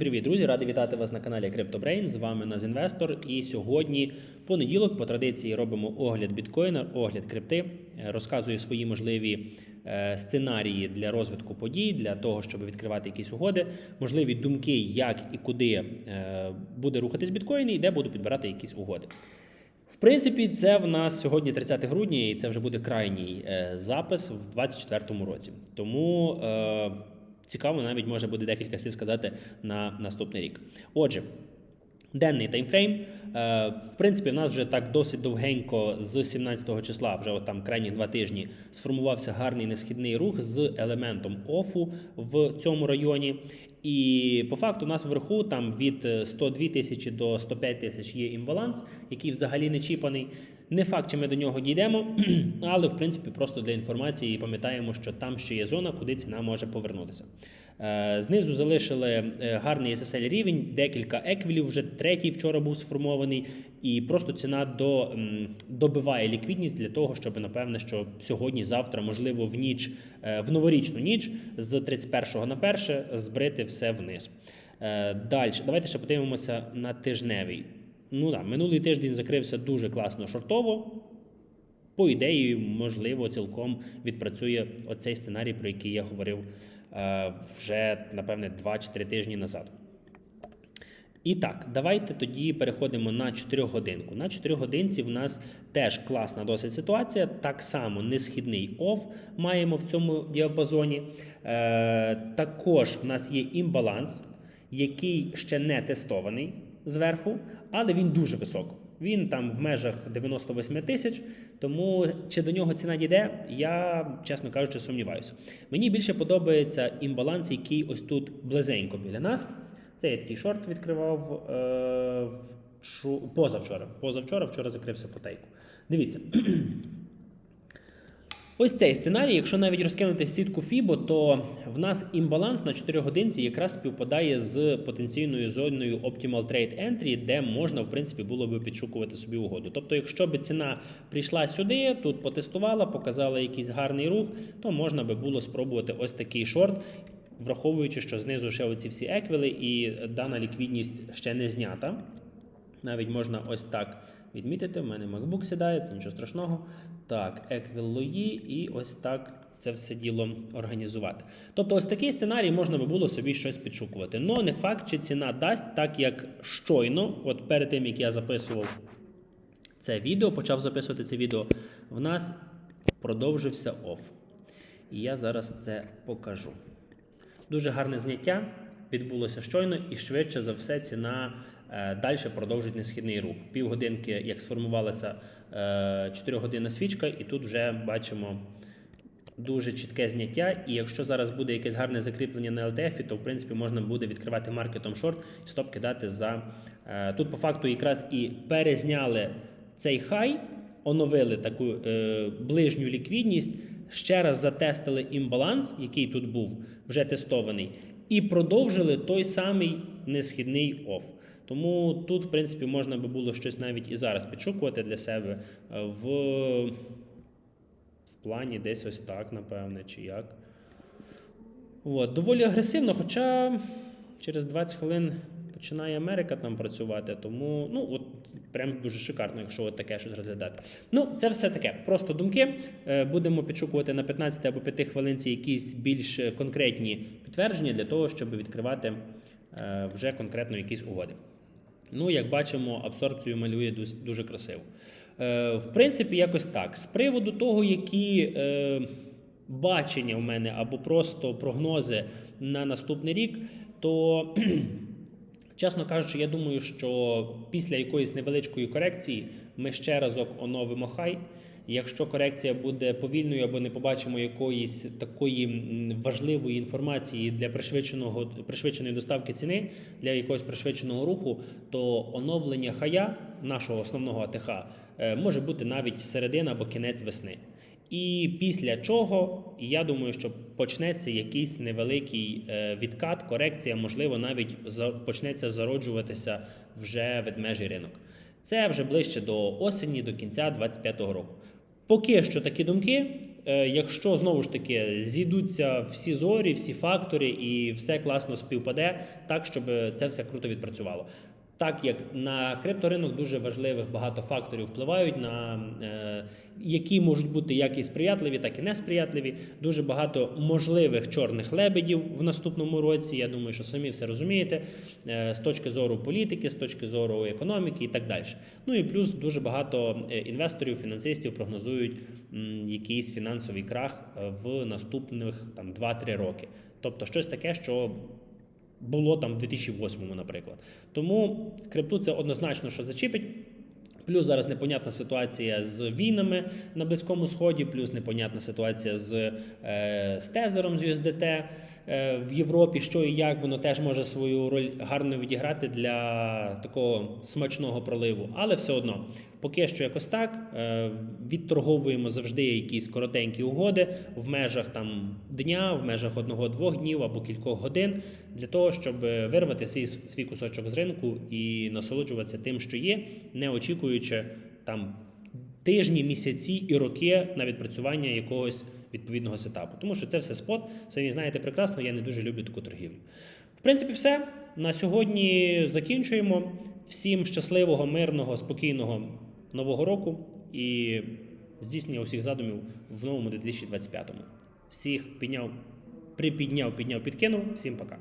Привіт, друзі! Радий вітати вас на каналі CryptoBrain. З вами Назінвестор. І сьогодні, понеділок, по традиції, робимо огляд біткоїна, огляд крипти. Е, Розказую свої можливі е, сценарії для розвитку подій, для того, щоб відкривати якісь угоди, можливі думки, як і куди е, буде рухатись біткоін, і де буду підбирати якісь угоди. В принципі, це в нас сьогодні 30 грудня, і це вже буде крайній запис в 2024 році. Тому цікаво, навіть може буде декілька слів сказати на наступний рік. Отже. Денний таймфрейм. Е, В принципі, в нас вже так досить довгенько з 17 числа, вже от там крайні два тижні, сформувався гарний несхідний рух з елементом офу в цьому районі. І по факту у нас вверху там від е, 102 тисячі до 105 тисяч є імбаланс, який взагалі не чіпаний. Не факт, чи ми до нього дійдемо, але в принципі просто для інформації пам'ятаємо, що там ще є зона, куди ціна може повернутися. Е, Знизу залишили е, гарний SSL рівень, декілька еквілів, вже третій вчора був сформований, і просто ціна до, добиває ліквідність для того, щоб напевне, що сьогодні, завтра, можливо, в ніч, е, в новорічну ніч з 31 на 1 збрити все вниз. Далі, давайте ще подивимося на тижневий. Ну да, минулий тиждень закрився дуже класно шортово. По ідеї, можливо, цілком відпрацює оцей сценарій, про який я говорив вже, напевне, 2 чи 3 тижні назад. І так, давайте тоді переходимо на 4 годинку. На 4 годинці в нас теж класна досить ситуація. Так само несхідний оф маємо в цьому діапазоні. Е, також в нас є імбаланс, який ще не тестований зверху, але він дуже високо. Він там в межах 98 тисяч, тому чи до нього ціна дійде, я, чесно кажучи, сумніваюся. Мені більше подобається імбаланс, який ось тут близенько біля нас. Це я такий шорт відкривав е, в позавчора. Позавчора, вчора закрився потейку. Дивіться. Ось цей сценарій, якщо навіть розкинути сітку FIBO, то в нас імбаланс на 4 годинці якраз співпадає з потенційною зоною Optimal Trade Entry, де можна, в принципі, було би підшукувати собі угоду. Тобто, якщо б ціна прийшла сюди, тут потестувала, показала якийсь гарний рух, то можна би було спробувати ось такий шорт. Враховуючи, що знизу ще оці всі еквіли, і дана ліквідність ще не знята. Навіть можна ось так відмітити. У мене MacBook сідає, це нічого страшного. Так, еквіл лої, і ось так це все діло організувати. Тобто, ось такий сценарій можна би було собі щось підшукувати. Но не факт, чи ціна дасть, так як щойно, от перед тим як я записував це відео, почав записувати це відео, в нас продовжився оф. І я зараз це покажу. Дуже гарне зняття відбулося щойно, і швидше за все ціна далі продовжить несхідний рух. Півгодинки, як сформувалася е, 4 годинна свічка, і тут вже бачимо дуже чітке зняття. І якщо зараз буде якесь гарне закріплення на LTF, то в принципі можна буде відкривати маркетом шорт і стоп кидати за е, тут. По факту якраз і перезняли цей хай, оновили таку е, ближню ліквідність. Ще раз затестили імбаланс, який тут був вже тестований, і продовжили той самий несхідний оф. Тому тут, в принципі, можна би було щось навіть і зараз підшукувати для себе в, в плані десь ось так, напевне, чи як. От, доволі агресивно, хоча через 20 хвилин починає Америка там працювати, тому ну от прям дуже шикарно, якщо от таке щось розглядати. Ну, це все таке. Просто думки. Е, Будемо підшукувати на 15 або 5 хвилинці якісь більш конкретні підтвердження для того, щоб відкривати е, вже конкретно якісь угоди. Ну, як бачимо, абсорбцію малює дуже красиво. Е, В принципі, якось так. З приводу того, які бачення в мене або просто прогнози на наступний рік, то Чесно кажучи, я думаю, що після якоїсь невеличкої корекції ми ще разок оновимо хай. Якщо корекція буде повільною або не побачимо якоїсь такої важливої інформації для пришвидшеного пришвидшеної доставки ціни, для якогось пришвидшеного руху, то оновлення хая нашого основного АТХ е, може бути навіть середина або кінець весни. І після чого я думаю, що почнеться якийсь невеликий е, відкат, корекція, можливо, навіть почнеться зароджуватися вже ведмежий ринок. Це вже ближче до осені, до кінця 2025 року. Поки що такі думки. е, якщо знову ж таки зійдуться всі зорі, всі фактори і все класно співпаде, так щоб це все круто відпрацювало. Так як на крипторинок дуже важливих багато факторів впливають на е, які можуть бути як і сприятливі, так і несприятливі. Дуже багато можливих чорних лебедів в наступному році. Я думаю, що самі все розумієте е, з точки зору політики, з точки зору економіки і так далі. Ну і плюс дуже багато е, інвесторів, фінансистів прогнозують м, якийсь фінансовий крах в наступних там 2-3 роки. Тобто щось таке, що було там в 2008, наприклад. Тому крипту це однозначно, що зачіпить. Плюс зараз непонятна ситуація з війнами на Близькому Сході, плюс непонятна ситуація з, е, з тезером з USDT в Європі, що і як воно теж може свою роль гарно відіграти для такого смачного проливу. Але все одно, поки що якось так. Е, відторговуємо завжди якісь коротенькі угоди в межах там дня, в межах одного-двох днів або кількох годин, для того, щоб вирвати свій, свій кусочок з ринку і насолоджуватися тим, що є, не очікуючи там тижні, місяці і роки на відпрацювання якогось відповідного сетапу. Тому що це все спот. Самі знаєте прекрасно, я не дуже люблю таку торгівлю. В принципі, все. На сьогодні закінчуємо. Всім щасливого, мирного, спокійного нового року і здійснення усіх задумів в новому 2025-му. Всіх підняв, припідняв, підняв, підкинув. Всім пока.